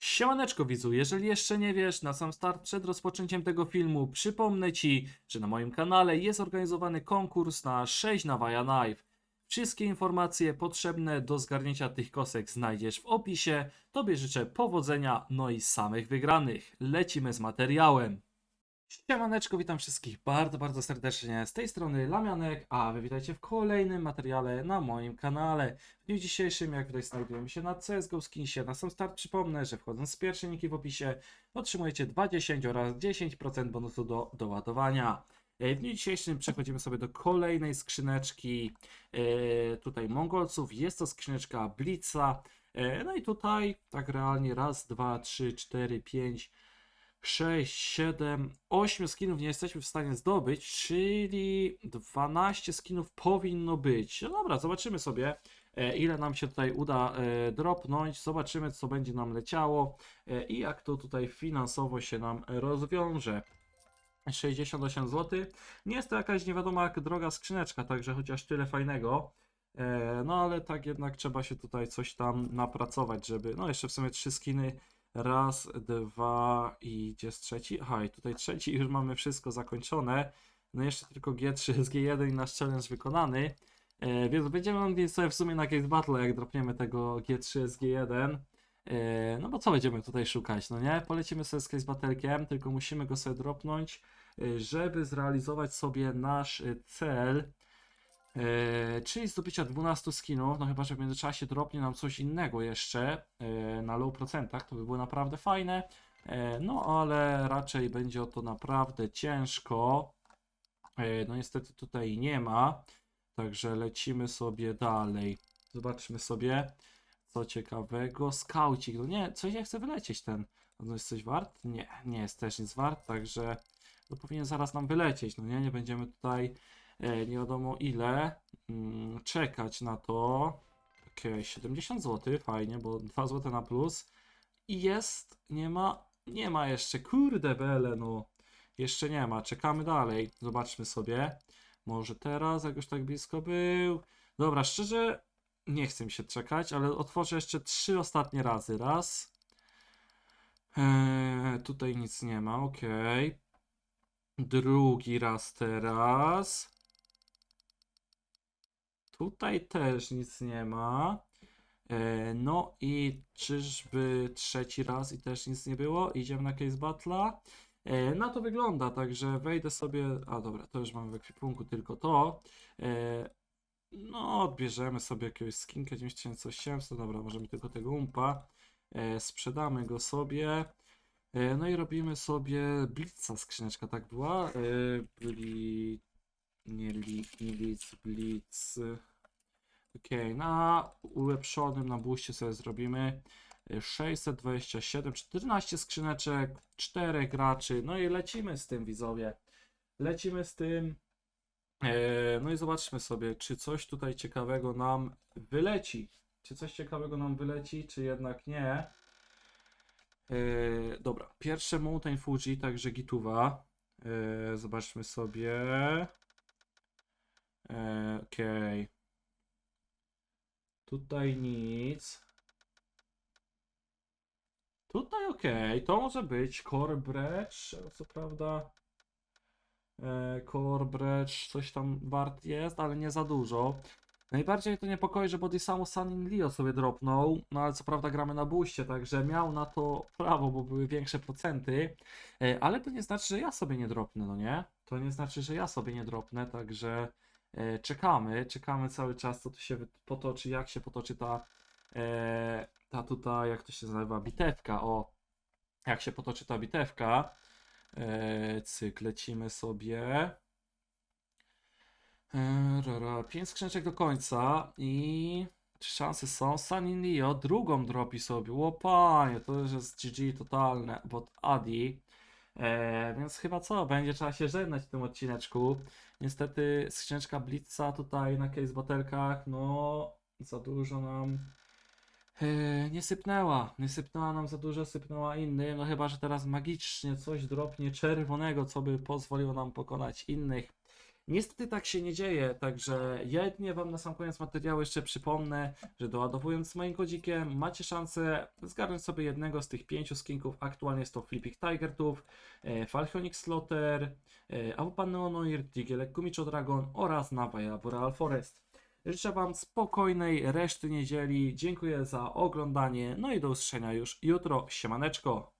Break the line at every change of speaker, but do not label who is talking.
Siemaneczko widzu, jeżeli jeszcze nie wiesz, na sam start przed rozpoczęciem tego filmu przypomnę Ci, że na moim kanale jest organizowany konkurs na 6 na Vaja Knife. Wszystkie informacje potrzebne do zgarnięcia tych kosek znajdziesz w opisie. Tobie życzę powodzenia, no i samych wygranych. Lecimy z materiałem. Siemaneczko, witam wszystkich bardzo, bardzo serdecznie. Z tej strony Lamianek, a wy witajcie w kolejnym materiale na moim kanale. W dniu dzisiejszym, jak tutaj znajdujemy się na CSGO Skinsie, na sam start przypomnę, że wchodząc z pierwszej linki w opisie otrzymujecie 20 oraz 10% bonusu do doładowania. E, W dniu dzisiejszym przechodzimy sobie do kolejnej skrzyneczki e, tutaj Mongolców. Jest to skrzyneczka Blitza. E, No i tutaj tak realnie raz, dwa, trzy, cztery, pięć, 6, 7, 8 skinów nie jesteśmy w stanie zdobyć, czyli 12 skinów powinno być. No dobra, zobaczymy sobie, e, ile nam się tutaj uda e, dropnąć. Zobaczymy, co będzie nam leciało e, i jak to tutaj finansowo się nam rozwiąże. 68 zł. Nie jest to jakaś nie wiadomo jak droga skrzyneczka, także chociaż tyle fajnego. No ale tak jednak trzeba się tutaj coś tam napracować, żeby. No jeszcze w sumie trzy skiny. Raz, dwa i gdzie jest trzeci? Aha, i tutaj trzeci już mamy wszystko zakończone. No jeszcze tylko G3 z G1 i nasz challenge wykonany. E, więc będziemy mogli sobie w sumie na Case Battle, jak dropniemy tego G3 z G1. E, no bo co będziemy tutaj szukać, no nie? Polecimy sobie z Case Battlekiem, tylko musimy go sobie dropnąć, e, żeby zrealizować sobie nasz e, cel. E, czyli zdobycia 12 skinów, no chyba, że w międzyczasie dropnie nam coś innego jeszcze e, na low procentach, to by było naprawdę fajne. E, no ale raczej będzie o to naprawdę ciężko. E, no niestety tutaj nie ma, także lecimy sobie dalej. Zobaczmy sobie, co ciekawego. Skaucik, no nie, coś nie chce wylecieć ten. On jest coś wart? Nie, nie jest też nic wart, także no powinien zaraz nam wylecieć, no nie, nie będziemy tutaj nie wiadomo ile mm, czekać na to. Okej, 70 zł, fajnie, bo 2 zł na plus. I jest, nie ma, nie ma jeszcze, kurde bele, no. Jeszcze nie ma, czekamy dalej, zobaczmy sobie. Może teraz, jak już tak blisko był. Dobra, szczerze, nie chcę mi się czekać, ale otworzę jeszcze trzy ostatnie razy. Raz. Eee, tutaj nic nie ma, okej. Drugi raz teraz. Tutaj też nic nie ma. E, no i czyżby trzeci raz i też nic nie było? Idziemy na case battle'a. E, na to wygląda, także wejdę sobie. A dobra, to już mamy w ekwipunku tylko to. E, no, odbierzemy sobie jakiegoś skinka 9800. Dobra, możemy tylko tego umpa. Sprzedamy go sobie. No i robimy sobie blitza skrzyneczka, tak była? Bli... Nie, nie blitz, blitz. Okej, na ulepszonym na buście sobie zrobimy y, 627, 14 skrzyneczek, 4 graczy, no i lecimy z tym widzowie. Lecimy z tym. E, No i zobaczmy sobie, czy coś tutaj ciekawego nam wyleci. Czy coś ciekawego nam wyleci, czy jednak nie. E, Dobra, pierwsze Mountain Fuji, także gituwa. E, Zobaczmy sobie. Okej. Tutaj nic. Tutaj ok, to może być Core Brecz, co prawda e, Core Brecz coś tam wart jest, ale nie za dużo. Najbardziej to niepokoi, że Body samo Sun Leo sobie dropnął, no ale co prawda gramy na buście, także miał na to prawo, bo były większe procenty, e, ale to nie znaczy, że ja sobie nie dropnę, no nie? To nie znaczy, że ja sobie nie dropnę, także czekamy, czekamy cały czas, co tu się potoczy, jak się potoczy ta, e, ta tutaj, jak to się nazywa, bitewka, o, jak się potoczy ta bitewka. E, cyk, lecimy sobie. E, rara, pięć skrzyneczek do końca i szanse są. Sunny Neo drugą dropi sobie. Łopanie, to już jest GG totalne, bo Adi. E, więc chyba co, będzie trzeba się żegnać w tym odcineczku. Niestety skrzyneczka Blitza tutaj na case batelkach, no za dużo nam e, nie sypnęła. Nie sypnęła nam za dużo, sypnęła innym. No chyba, że teraz magicznie coś dropnie czerwonego, co by pozwoliło nam pokonać innych. Niestety tak się nie dzieje, także ja jedynie Wam na sam koniec materiału jeszcze przypomnę, że doładowując z moim kodzikiem macie szansę zgarnąć sobie jednego z tych pięciu skinków. Aktualnie jest to Flipping Tiger Tooth, e, Falconic Slaughter, e, Avupan Neonoir, Digielek Gumicho Dragon oraz Navaja Boreal Forest. Życzę Wam spokojnej reszty niedzieli. Dziękuję za oglądanie. No i do usłyszenia już jutro. Siemaneczko.